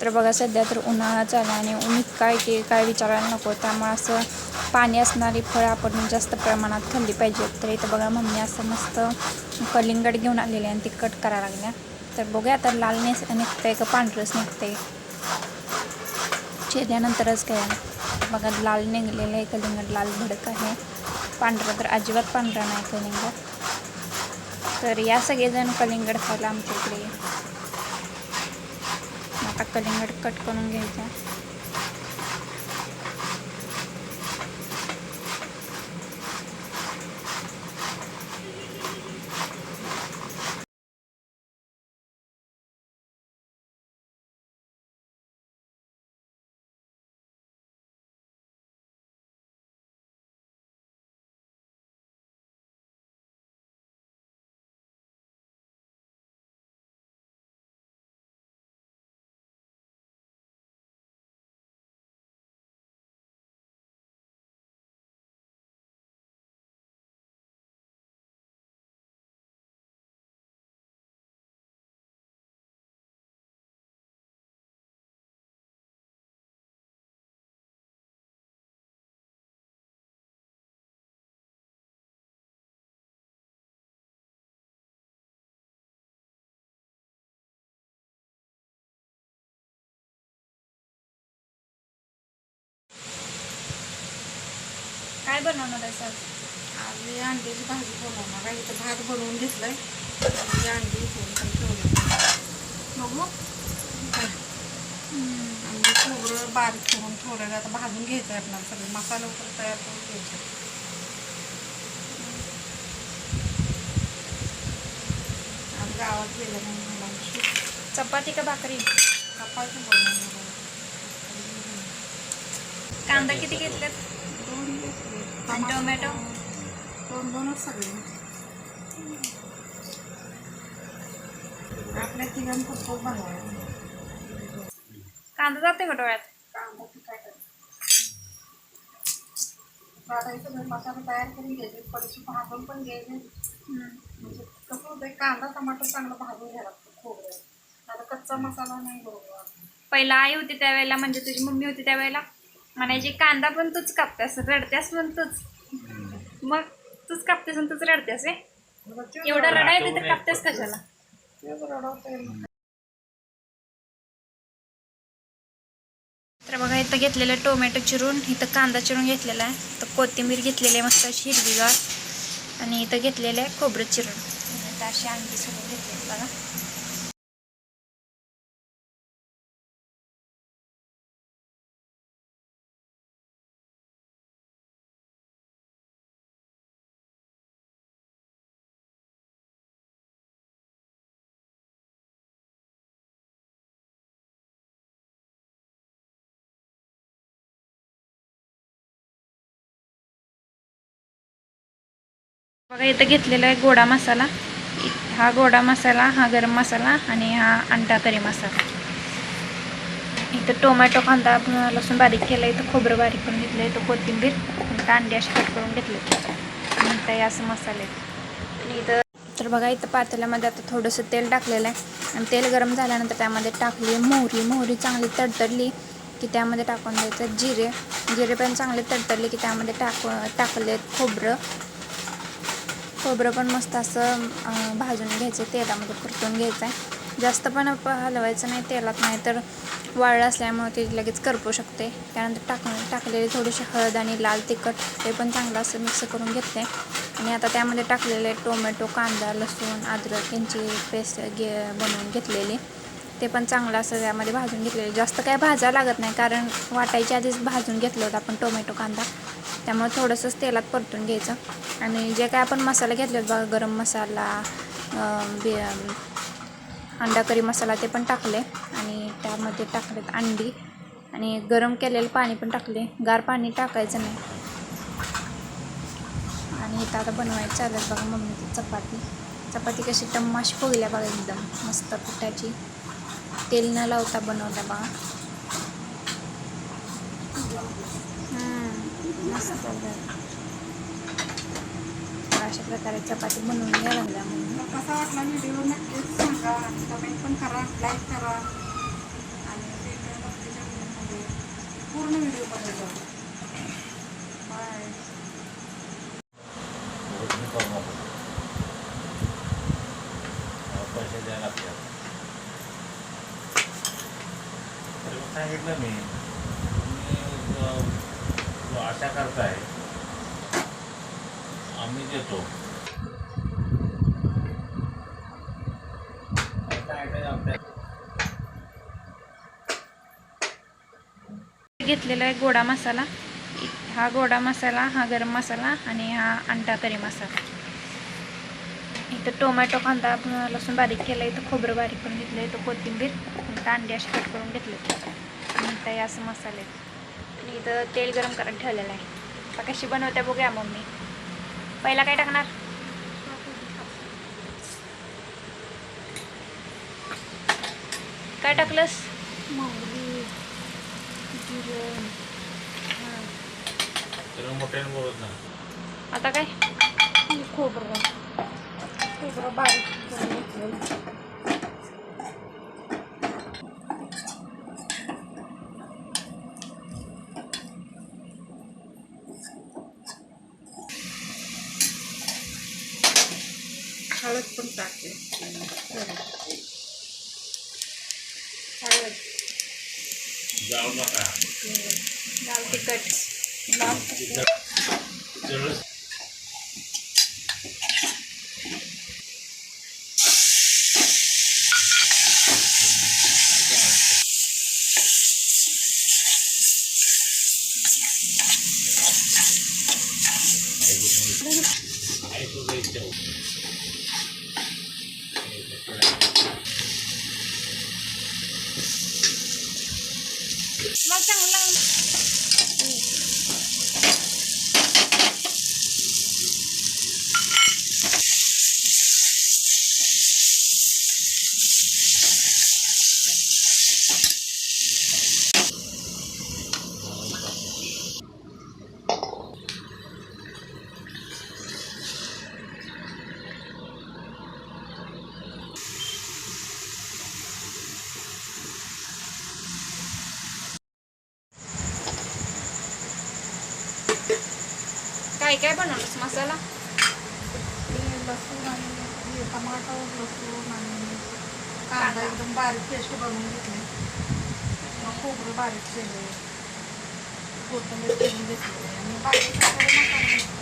तर बघा सध्या तर उन्हाळा चालला आणि उन्हीत काय की काय विचारायला नको. त्यामुळे असं पाणी असणारी फळं आपण जास्त प्रमाणात खाल्ली पाहिजेत. तर इथं बघा मम्मी असं मस्त कलिंगड घेऊन आलेले आणि ती कट करायला लागल्या. तर बघूया आता लाल नेस आहे का पांढरंच निघतंय. छेद्यानंतरच काय? बघा लाल निघलेलं आहे कलिंगड लाल भडक आहे. पांढरं तर अजिबात पांढरा नाही कलिंगड. तर या सगळेजण कलिंगड खायला आमच्या इकडे. कलिंगड कट करून घ्यायचा. काय बनवणार आहे सर? आज मी अंड्याची भाजी बनवणार आहे. इथं भात बनवून घेतलाय. आणि अंडी इथून पण ठेवली बघू. आणि खोबरं बारीक करून ठेवलं आता भाजून घ्यायचं आहे आपल्याला सगळे. मसाला वगैरे तयार करून घ्यायचे आज गावात गेलं मला उशीर. चपाती का भाकरी? चपाती बनवणार आहे. कांदा किती घेतलेत? दोन घेतले. आणि टोमॅटो? दोन दोनच सगळे. आपल्या तिघांपुरतं बनवायचं कांदा जाते का डोळ्यात? कांदा मसाले तयार करून घ्यायचे. थोडेसे भाजून पण घ्यायचे. म्हणजे कसं होतं कांदा टमाटर चांगलं भाजून घ्यायला लागतं खोबरं. आता कच्चा मसाला नाही बरोबर. पहिला आई होती त्यावेळेला म्हणजे तुझी मम्मी होती त्यावेळेला? म्हणायची कांदा पण तूच कापतेस रडतेस पण तूच. मग तूच कापतेस आणि तूच रडतेस रे. एवढं रडायचं तर कापतेस कशाला? तर बघा इथं घेतलेलं आहे टोमॅटो चिरून इथं कांदा चिरून घेतलेला आहे. तर कोथिंबीर घेतलेली आहे मस्त अशी हिरवीगार. आणि इथं घेतलेलं आहे खोबरं चिरून. आणि अशी अंडी सगळं घेतलेली बघा. बघा इथं घेतलेला आहे गोडा मसाला. हा गोडा मसाला हा गरम मसाला आणि हा अंडा करी मसाला. इथं टोमॅटो कांदा लसूण बारीक केलं इथं खोबरं बारीक करून घेतलं इथं कोथिंबीर इथं अंडे असे कट करून घेतले. आणि इथं असं मसाले. आणि इथं तर बघा इथं पातेल्यामध्ये आता थोडंसं तेल टाकलेलं आहे. आणि तेल गरम झाल्यानंतर त्यामध्ये टाकली मोहरी. मोहरी चांगली तडतडली की त्यामध्ये टाकून द्यायचं जिरे. जिरे पण चांगले तडतडले की त्यामध्ये टाक टाकले खोबरं. खोबरं पण मस्त असं भाजून घ्यायचं तेलामध्ये परतून घ्यायचं आहे. जास्त पण हलवायचं नाही तेलात नाही तर वाळलं असल्यामुळे ते लगेच करपू शकते. त्यानंतर टाकून टाकलेली थोडीशी हळद आणि लाल तिखट ते पण चांगलं असं मिक्स करून घेते आणि आता त्यामध्ये टाकलेले टोमॅटो कांदा लसूण अद्रक यांची पेस्ट घे बनवून घेतलेली. ते पण चांगलं असं त्यामध्ये भाजून घेतलेले. जास्त काय भाजा लागत नाही कारण वाटायच्या आधीच भाजून घेतलं होतं आपण टोमॅटो कांदा. त्यामुळे थोडंसंच तेलात परतून घ्यायचं. आणि जे काय आपण मसाले घेतले बघा गरम मसाला बे अंडा करी मसाला ते पण टाकले. आणि त्यामध्ये टाकलेत अंडी. आणि गरम केलेलं पाणी पण टाकले. गार पाणी टाकायचं नाही. आणि इथं आता बनवायचं चालत बघा मम्मी चपाती. चपाती कशी टम्माशी फुगल्या बघा एकदम. मस्त पिठाची. तेल न लावता बनवल्या बघा. मस्त. अशा प्रकारे चपाती बनवून घ्या लागल्या म्हणून. कसा वाटला व्हिडिओ नक्कीच सांगा. आणि कमेंट पण करा लाईक करा. आणि पूर्ण व्हिडिओमध्ये बघ बाय पैसे द्यायला सांगितलं मी? अशा करताय. आम्ही देतो. घेतलेला आहे गोडा मसाला. हा गोडा मसाला हा गरम मसाला आणि हा अंडा करी मसाला. इथं टोमॅटो कांदा लसूण बारीक केला इथं खोबरं बारीक करून घेतलं इथं कोथिंबीर अंडे असे कट करून घेतले आणि इथं असं मसाले. आणि इथं तेल गरम करत ठेवलेलं आहे. आता कशी बनवते बघूया मम्मी. पहिला काय टाकणार? काय टाकलंस? आता काय? खोबरं. खोबरं बारीक करून घेतलं हळद पण टाकते हळद जाऊ नका लाल तिखट लाल 那这样 काय काय बनवलंस मसाला. लसूण आणि टमाटर लसूण आणि कांदा एकदम बारीक पेस्ट बनवून घेतली. मग खोबरं बारीक केलं कोथिंबीर चिरून घेतली आणि सगळे मसाले.